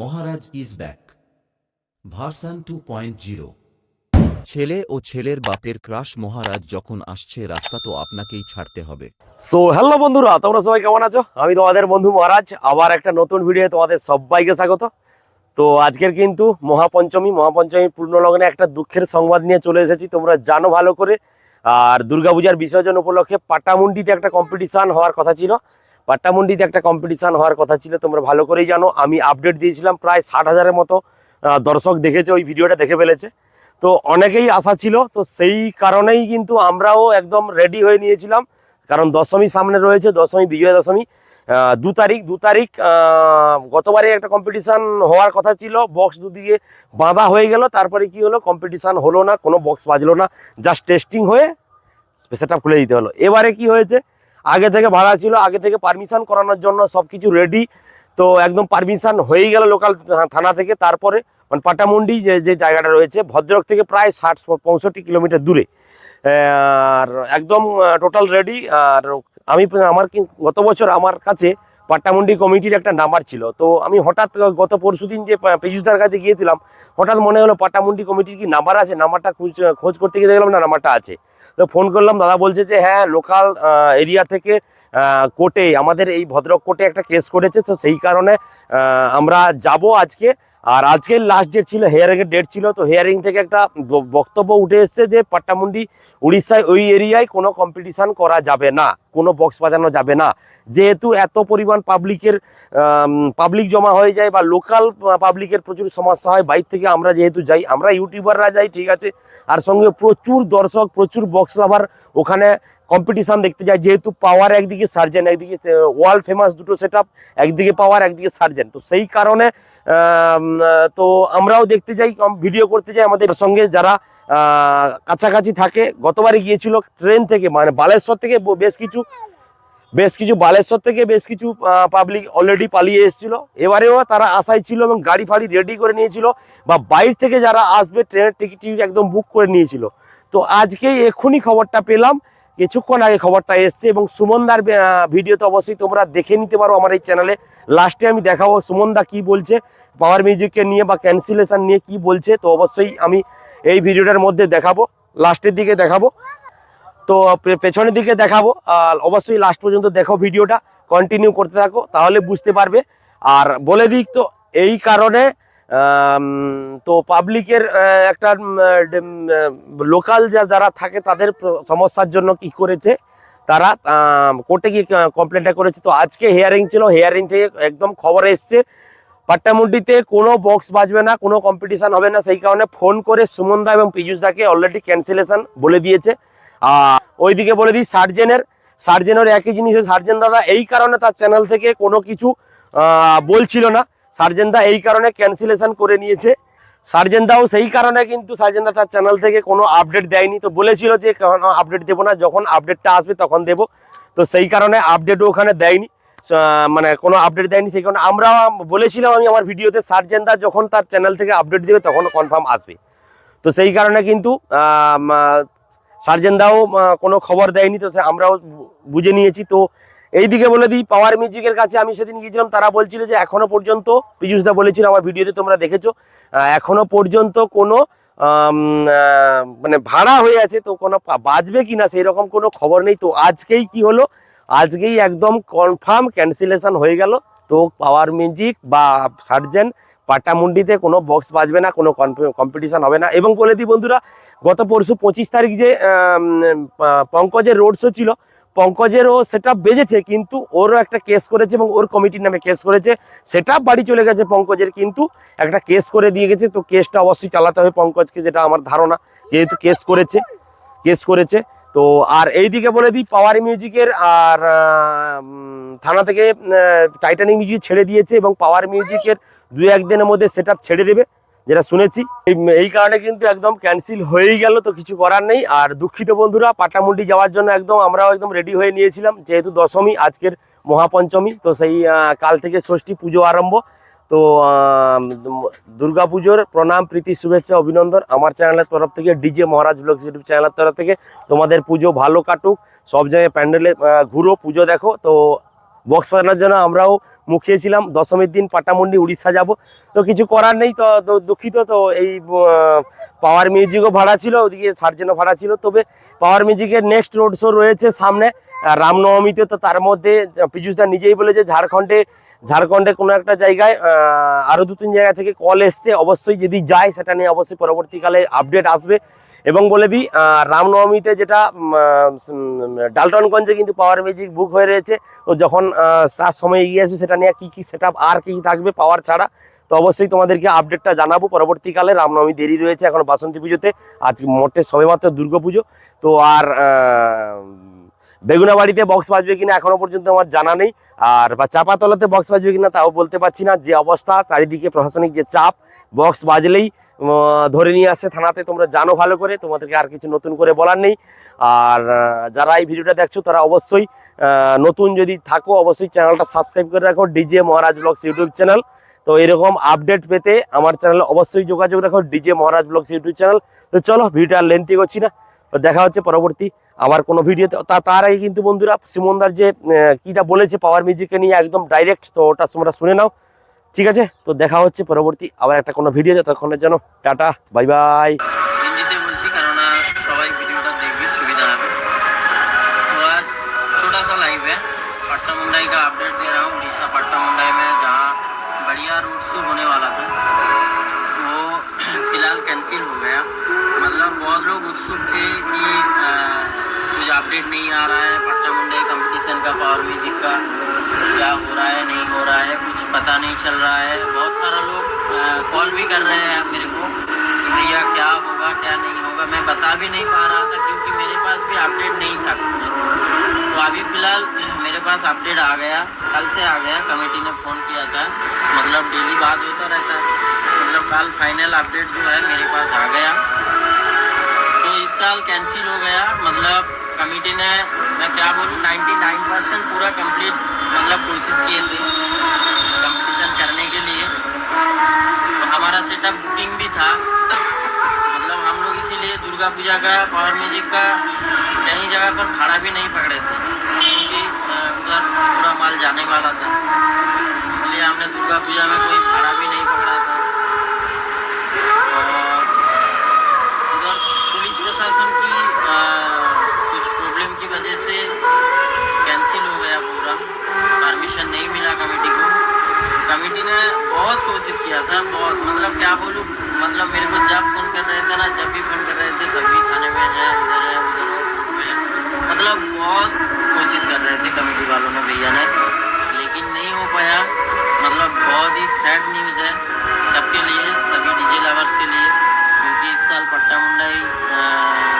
Maharaj is back. Version two point zero. ছেলে ও ছেলের বাপের ক্রাশ মহারাজ যখন আসছে রাস্তা তো আপনাকেই ছাড়তে হবে। সো হ্যালো বন্ধুরা তোমরা সবাই কেমন আছো? আমি তোমাদের বন্ধু মহারাজ আবার একটা নতুন ভিডিও তোমাদের সবাইকে স্বাগত। তো আজকের কিন্তু মহাপঞ্চমী মহাপঞ্চমী পূর্ণলগ্নে একটা দুঃখের সংবাদ নিয়ে চলে এসেছি। তোমরা জানো ভালো করে। আর দুর্গাপূজার বিসর্জন উপলক্ষে পাটামুন্ডিতে একটা কম্পিটিশান হওয়ার কথা ছিল। পাটামুন্ডিতে একটা কম্পিটিশান হওয়ার কথা ছিল, তোমরা ভালো করেই জানো। আমি আপডেট দিয়েছিলাম প্রায় ষাট হাজারের মতো দর্শক দেখেছে, ওই ভিডিওটা দেখে ফেলেছে। তো অনেকেই আশা ছিল, তো সেই কারণেই কিন্তু আমরাও একদম রেডি হয়ে নিয়েছিলাম। কারণ দশমী সামনে রয়েছে, দশমী, বিজয়া দশমী। দু তারিখ দু তারিখ গতবারে একটা কম্পিটিশান হওয়ার কথা ছিল বক্স দুদিকে বাঁধা হয়ে গেল, তারপরে কি হলো কম্পিটিশান হলো না, কোনো বক্স বাজলো না জাস্ট টেস্টিং হয়ে সেটা খুলে দিতে হলো। এবারে কি হয়েছে আগে থেকে ভাড়া ছিল, আগে থেকে পারমিশন করানোর জন্য সব কিছু রেডি তো একদম পারমিশন হয়েই গেল লোকাল থানা থেকে। তারপরে মানে পাটামুন্ডি যে যে জায়গাটা রয়েছে ভদ্রক থেকে প্রায় ষাট পঁয়ষট্টি কিলোমিটার দূরে। আর একদম টোটাল রেডি আর আমি আমার কি গত বছর আমার কাছে পাট্টামুন্ডি কমিটির একটা নাম্বার ছিল। তো আমি হঠাৎ গত পরশুদিন যে পেজুসদার কাছে গিয়েছিলাম, হঠাৎ মনে হলো পাট্টামুন্ডি কমিটির কি নাম্বার আছে? নাম্বারটা খুঁজ- খোঁজ করতে গিয়ে দেখলাম না নাম্বারটা আছে। তো ফোন করলাম, দাদা বলছে যে হ্যাঁ লোকাল এরিয়া থেকে কোর্টে আমাদের এই ভদ্রক কোর্টে একটা কেস করেছে, তো সেই কারণে আমরা যাব আজকে। আর আজকের লাস্ট ডেট ছিল হেয়ারিং এর ডেট ছিল, তো হেয়ারিং থেকে একটা বক্তব্য উঠে এসছে যে পাট্টামুন্ডি, উড়িষ্যায় ওই এরিয়ায় কোনো কম্পিটিশান করা যাবে না, কোনো বক্স বাজানো যাবে না। যেহেতু এত পরিমাণ পাবলিকের পাবলিক জমা হয়ে যায় বা লোকাল পাবলিকের প্রচুর সমস্যা হয়, বাইর থেকে আমরা যেহেতু যাই, আমরা ইউটিউবাররা যাই, ঠিক আছে? আর সঙ্গে প্রচুর দর্শক, প্রচুর বক্স লাভার ওখানে কম্পিটিশান দেখতে যায়, যেহেতু পাওয়ার একদিকে সার্জেন একদিকে ওয়ার্ল্ড ফেমাস দুটো সেট একদিকে পাওয়ার একদিকে সার্জেন তো সেই কারণে তো আমরাও দেখতে যাই ভিডিও করতে যাই আমাদের সঙ্গে যারা কাছাকাছি থাকে। গতবারে গিয়েছিল ট্রেন থেকে মানে বালেশ্বর থেকে বেশ কিছু বেশ কিছু বালেশ্বর থেকে বেশ কিছু পাবলিক অলরেডি পালিয়ে এসেছিল। এবারেও তারা আশায় ছিল এবং গাড়ি ফাড়ি রেডি করে নিয়েছিল বা বাইরে থেকে যারা আসবে ট্রেনের টিকিট টিকিট একদম বুক করে নিয়েছিল। তো আজকেই এক্ষুনি খবরটা পেলাম। কিছুক্ষণ আগে খবরটা এসছে এবং সুমনদার ভিডিও তো অবশ্যই তোমরা দেখে নিতে পারো আমার এই চ্যানেলে লাস্টে আমি দেখাবো সুমনদা কি বলছে পাওয়ার মিউজিককে নিয়ে বা ক্যান্সেলেশন নিয়ে কি বলছে, তো অবশ্যই আমি এই ভিডিওটার মধ্যে দেখাবো লাস্টের দিকে দেখাবো। তো পেছনের দিকে দেখাবো, আর অবশ্যই লাস্ট পর্যন্ত দেখো ভিডিওটা কন্টিনিউ করতে থাকো, তাহলে বুঝতে পারবে। আর বলে দিক তো, এই কারণে তো পাবলিকের একটা লোকাল যারা থাকে, তাদের সমস্যার জন্য কি করেছে তারা কোর্টে গিয়ে কমপ্লেনটা করেছে। তো আজকে হেয়ারিং ছিল হেয়ারিং থেকে একদম খবর এসছে। পাট্টামুন্ডিতে কোনো বক্স বাজবে না, কোনো কম্পিটিশান হবে না। সেই কারণে ফোন করে সুমনদা এবং পীযুষদাকে অলরেডি ক্যান্সেলেশন বলে দিয়েছে। আর ওইদিকে বলে দিই, সার্জেনের সার্জেনের একই জিনিস সার্জেন দাদা এই কারণে তার চ্যানেল থেকে কোনো কিছু বলছিল না। সার্জেন দা এই কারণে ক্যান্সেলেশন করে নিয়েছে। সার্জেন দাও সেই কারণে কিন্তু সার্জেন দা তার চ্যানেল থেকে কোনো আপডেট দেয়নি। তো বলেছিল যে আপডেট দেবো না, যখন আপডেটটা আসবে তখন দেবো। তো সেই কারণে আপডেটও ওখানে দেয়নি। মানে কোনো আপডেট দেয়নি সেই কারণে। আমরা বলেছিলাম আমি আমার ভিডিওতে সার্জেন দা যখন তার চ্যানেল থেকে আপডেট দেবে তখন কনফার্ম আসবে। তো সেই কারণে কিন্তু সার্জেন দাও কোনো খবর দেয়নি। তো সে- আমরাও বুঝে নিয়েছি। তো এইদিকে বলে দিই পাওয়ার মিউজিকের কাছে আমি সেদিন গিয়েছিলাম। তারা বলছিল যে এখনও পর্যন্ত পীযুষদা বলেছিল আমার ভিডিওতে, তোমরা দেখেছ। এখনও পর্যন্ত কোনো মানে ভাড়া হয়ে আছে, তো কোনো পা- বাজবে কিনা সেই রকম কোনো খবর নেই। তো আজকেই কি হলো? আজকেই একদম কনফার্ম ক্যান্সেলেশন হয়ে গেল। তো পাওয়ার মিউজিক বা সার্জেন পাটামুন্ডিতে কোনো বক্স বাজবে না, কোনো কম্পিটিশান হবে না। এবং বলে দিই বন্ধুরা, গত পরশু পঁচিশ তারিখ যে পঙ্কজের রোড শো ছিল পঙ্কজেরও সেটা বেজেছে, কিন্তু ওরও একটা কেস করেছে এবং ওর কমিটির নামে কেস করেছে। সেটা বাড়ি চলে গেছে পঙ্কজের, কিন্তু একটা কেস করে দিয়ে গেছে। তো কেসটা অবশ্যই চালাতে হবে পঙ্কজকে, যেটা আমার ধারণা, যেহেতু কেস করেছে কেস করেছে। তো আর এইদিকে বলে দিই, পাওয়ার মিউজিকের আর থানা থেকে টাইটানিক মিউজিক ছেড়ে দিয়েছে এবং পাওয়ার মিউজিকের দু একদিনের মধ্যে সেট ছেড়ে দেবে। যেটা শুনেছি, এই- কারণে কিন্তু একদম ক্যান্সেল হয়েই গেল, তো কিছু করার নেই। আর দুঃখিত বন্ধুরা, পাটামুন্ডি যাওয়ার জন্য একদম আমরাও একদম রেডি হয়ে নিয়েছিলাম, যেহেতু দশমী, আজকের মহাপঞ্চমী, তো সেই কাল থেকে ষষ্ঠী পুজো আরম্ভ। তো দুর্গা পুজোর প্রণাম, প্রীতি, শুভেচ্ছা, অভিনন্দন আমার চ্যানেলের তরফ থেকে, ডিজে মহারাজ ব্লগ ইউটিউব চ্যানেলের তরফ থেকে। তোমাদের পুজো ভালো কাটুক, সব জায়গায় প্যান্ডেলে ঘুরো, পুজো দেখো। তো বক্স পাঠানোর জন্য আমরাও মুখিয়েছিলাম দশমীর দিন পাটামুন্ডি, উড়িষ্যা যাব। তো কিছু করার নেই, তো দুঃখিত। তো এই পাওয়ার মিউজিকও ভাড়া ছিল, ওদিকে সার্জেনও ভাড়া ছিল। তবে পাওয়ার মিউজিকের নেক্সট রোড শো রয়েছে সামনে রামনবমীতে। তো তার মধ্যে পীযুষদা নিজেই বলেছে, ঝাড়খণ্ডে ঝাড়খণ্ডে কোনো একটা জায়গায় আরও দু তিন জায়গা থেকে কল এসছে। অবশ্যই যদি যায়, সেটা নিয়ে অবশ্যই পরবর্তীকালে আপডেট আসবে। এবং বলে দিই রামনবমীতে যেটা ডালটনগঞ্জে কিন্তু পাওয়ার মিউজিক বুক হয়ে রয়েছে। তো যখন তার সময় এগিয়ে আসবে, সেটা নিয়ে কী কী সেট আর কী থাকবে পাওয়ার ছাড়া, তো অবশ্যই তোমাদেরকে আপডেটটা জানাব। পরবর্তীকালে রামনবমী দেরি রয়েছে, এখন বাসন্তী পুজোতে, আজ মোটে সবেমাত্র দুর্গা পুজো। তো আর বেগুনাবাড়িতে বক্স বাজবে কিনা এখনও পর্যন্ত আমার জানা নেই। আর, বা চাপাতলাতে বক্স বাজবে কিনা তাও বলতে পারছি না। যে অবস্থা, চারিদিকে প্রশাসনিক যে চাপ বক্স বাজলেই ধরে নিয়ে আসছে থানাতে। তোমরা জানো ভালো করে, তোমাদেরকে আর কিছু নতুন করে বলার নেই। আর যারা এই ভিডিওটা দেখছ, তারা অবশ্যই নতুন যদি থাকো, অবশ্যই চ্যানেলটা সাবস্ক্রাইব করে রাখো, DJ Maharaj blogs YouTube channel. তো এরকম আপডেট পেতে আমার চ্যানেলে অবশ্যই যোগাযোগ রাখো, DJ Maharaj blogs YouTube channel. তো চলো, ভিডিওটা লেন্থি করছি না। তো দেখা হচ্ছে পরবর্তী আবার কোনো ভিডিওতে। তা, তার আগে কিন্তু বন্ধুরা, সিমনদার যে কিটা বলেছে পাওয়ার মিউজিককে নিয়ে একদম ডাইরেক্ট তো ওটা তোমরা শুনে নাও। ঠিক আছে তো দেখা হচ্ছে পরবর্তী আবার একটা কোনো ভিডিওতে ততক্ষণের জন্য টাটা বাই বাই হিন্দিতে বলছি কেননা সবাই ভিডিওটা দেখবে सुविधा হবে तो आज छोटा सा लाइव है पट्टा मुंडाई का अपडेट दे रहा हूँ उड़ीसा पट्टा मुंडाई में जहाँ बढ़िया रूट शो होने वाला था वो फिलहाल कैंसिल हो गया मतलब बहुत लोग उत्सुक थे कि अ, कुछ अपडेट नहीं आ रहा है पट्टा मुंडाई कंपटीशन का पावर म्यूजिक का क्या हो रहा है, नहीं हो रहा है, कुछ पता नहीं चल रहा है। बहुत सारा लोग कॉल भी कर रहे हैं मेरे को कि भैया क्या होगा, क्या नहीं होगा। मैं बता भी नहीं पा रहा था क्योंकि मेरे पास भी अपडेट नहीं था कुछ। तो अभी फ़िलहाल मेरे पास अपडेट आ गया। कल से आ गया कमेटी ने फ़ोन किया था। मतलब डेली बात होता रहता है। मतलब कल फाइनल अपडेट जो है मेरे पास आ गया। तो इस साल कैंसिल हो गया। मतलब कमेटी ने मैं क्या बोलूँ 99 परसेंट पूरा कंप्लीट मतलब कोशिश किए थे कंपटीशन करने के लिए। तो हमारा सेटअप बुकिंग भी था। मतलब हम लोग इसीलिए दुर्गा पूजा का पावर म्यूज़िक का कहीं जगह पर भाड़ा भी नहीं पकड़े थे। क्योंकि उधर पूरा माल जाने वाला था। इसलिए हमने दुर्गा पूजा में कोई भाड़ा सैड न्यूज़ है सबके लिए, सभी डीजे लवर्स के लिए, क्योंकि इस साल पट्टा मुंडाई